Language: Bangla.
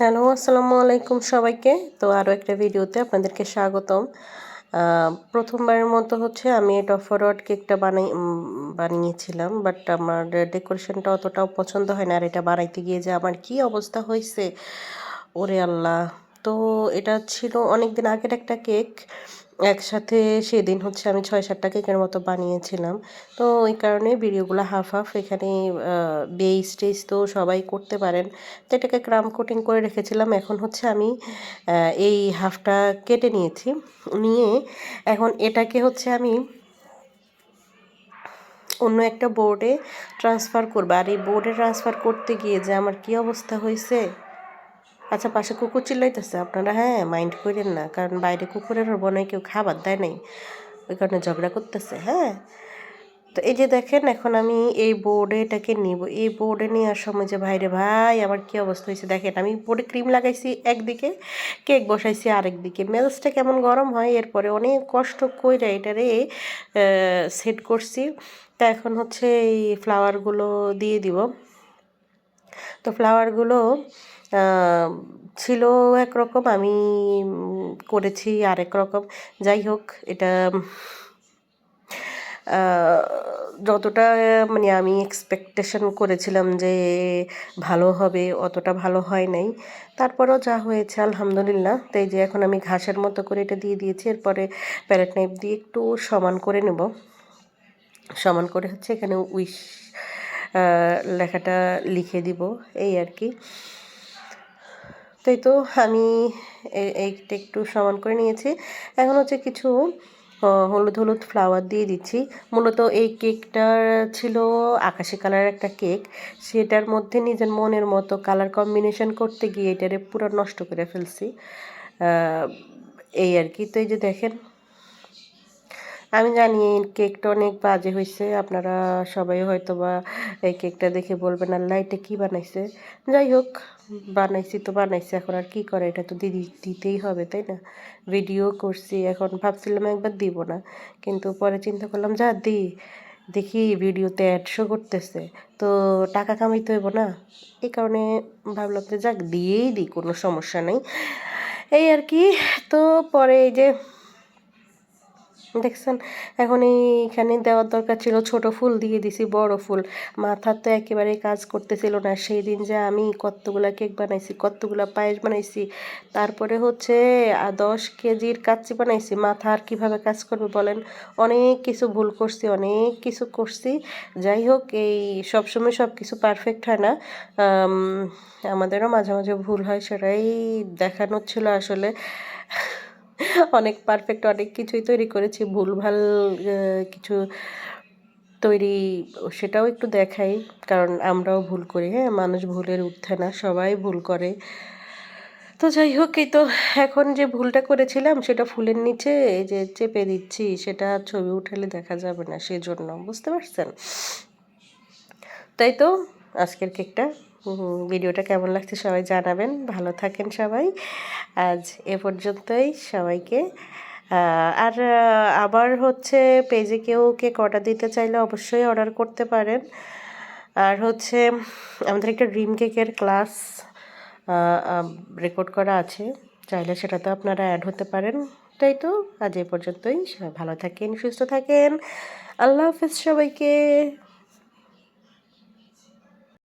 হ্যালো, আসসালামু আলাইকুম সবাইকে। তো আরও একটা ভিডিওতে আপনাদেরকে স্বাগতম। প্রথমবারের মতো হচ্ছে আমি এটা ফরওয়ার্ড কেকটা বানাই বানিয়েছিলাম বাট আমার ডেকোরেশনটা অতটাও পছন্দ হয় না, আর এটা বানাইতে গিয়ে যে আমার কি অবস্থা হয়েছে ওরে আল্লাহ। তো এটা ছিল অনেক দিন আগের একটা কেক একসাথে সেদিন হচ্ছে আমি ছয় সাতটা কেকের মতো বানিয়েছিলাম। তো ওই কারণে ভিডিওগুলো হাফ হাফ এখানে বেস টেস তো সবাই করতে পারেন। তো এটাকে ক্রাম কোটিং করে রেখেছিলাম। এখন হচ্ছে আমি এই হাফটা কেটে নিয়েছি। নিয়ে এখন এটাকে হচ্ছে আমি অন্য একটা বোর্ডে ট্রান্সফার করব। আর এই বোর্ডে ট্রান্সফার করতে গিয়ে যে আমার কি অবস্থা হয়েছে? আচ্ছা পাশে কুকুর চিল্লাইতেছে। আপনারা হ্যাঁ মাইন্ড করেন না, কারণ বাইরে কুকুরের বনে কেউ খাবার দেয় নাই। ওই কারণে ঝগড়া করতেছে হ্যাঁ। তো এই যে দেখেন, এখন আমি এই বোর্ডে এটাকে নিব। এই বোর্ডে নেওয়ার সময় যে ভাইরে ভাই, আমার কি অবস্থা হয়েছে দেখেন, আমি বোর্ডে ক্রিম লাগাইছি একদিকে কেক বসাইছি আরেক দিকে মেলসটা কেমন গরম হয়, এরপরে অনেক কষ্ট কইরা এটারে সেট করছি। তা এখন হচ্ছে এই ফ্লাওয়ারগুলো দিয়ে দিব। তো ফ্লাওয়ারগুলো ছিল একরকম আমি উম, করেছি আরেক রকম। যাই হোক এটা যতটা মানে আমি এক্সপেকটেশন করেছিলাম যে ভালো হবে অতটা ভালো হয় নাই। তারপরেও যা হয়েছে আলহামদুলিল্লাহ। তাই যে এখন আমি ঘাসের মতো করে এটা দিয়ে দিয়েছি এরপরে প্যারেট নাইফ দিয়ে একটু সমান করে নেব। সমান করে হচ্ছে এখানে উইশ লেখাটা লিখে দিব এই আর কি। তাই তো আমি এইটা একটু সমান করে নিয়েছি। এখন হচ্ছে কিছু হলুদ হলুদ ফ্লাওয়ার দিয়ে দিচ্ছি। মূলত এই কেকটার ছিল আকাশি কালারের একটা কেক। সেটার মধ্যে নিজের মনের মতো কালার কম্বিনেশন করতে গিয়ে এটারে পুরো নষ্ট করে ফেলছি। এই আর কি। তো এই যে দেখেন আমি জানি এই কেকটা অনেক বাজে হয়েছে আপনারা সবাই হয়তো বা এই কেকটা দেখে বলবেন, আল্লাহ, এটা কী বানাইছে? যাই হোক, বানাইছি তো বানাইছি, এখন আর কি করে, এটা তো দিদি দিতেই হবে, তাই না? ভিডিও করছি, এখন ভাবছিলাম একবার দিব না, কিন্তু পরে চিন্তা করলাম, যা, দি, দেখি ভিডিওতে অ্যাড শো করতেছে, তো টাকা কামাইতে হইব না? এই কারণে ভাবলাম যে, যাক, দিয়েই দিই কোনো সমস্যা নেই। এই আর কি, তো পরে এই যে দেখছেন? এখন এইখানে দেওয়ার দরকার ছিল ছোট ফুল, দিয়ে দিছি বড় ফুল। মাথার তো একেবারে কাজ করতেছিল না। সেই দিন যে আমি কতগুলা কেক বানাইছি, কতগুলা পায়েস বানাইছি, তারপরে হচ্ছে দশ কেজির কাচ্চি বানাইছি। মাথা আর কীভাবে কাজ করবে বলেন? অনেক কিছু ভুল করছি, অনেক কিছু করছি। যাই হোক, এই সবসময় সব কিছু পারফেক্ট হয় না। আমাদেরও মাঝে মাঝে ভুল হয়, সেটাই দেখানোর ছিল আসলে। অনেক পারফেক্ট অনেক কিছুই তৈরি করেছি। ভুলভাল কিছু তৈরি সেটাও একটু দেখাই, কারণ আমরাও ভুল করি হ্যাঁ? মানুষ ভুলের উঠতে না, সবাই ভুল করে। তো যাই হোক, এই তো এখন যে ভুলটা করেছিলাম, সেটা ফুলের নিচে যে চেপে দিচ্ছি, সেটা ছবি উঠালে দেখা যাবে না, সেজন্য, বুঝতে পারছেন? তাই তো, আজকের কেকটা। ভিডিওটা কেমন লাগছে সবাই জানাবেন। ভালো থাকেন সবাই। আজ এ পর্যন্তই সবাইকে। আর আবার হচ্ছে পেজে কেউ কেক অর্ডার দিতে চাইলে অবশ্যই অর্ডার করতে পারেন। আর হচ্ছে আমাদের একটা ড্রিম কেকের ক্লাস রেকর্ড করা আছে। চাইলে সেটাতে আপনারা অ্যাড হতে পারেন। তাই তো? আজ এ পর্যন্তই। সবাই ভালো থাকেন, সুস্থ থাকেন। আল্লাহ হাফিজ সবাইকে।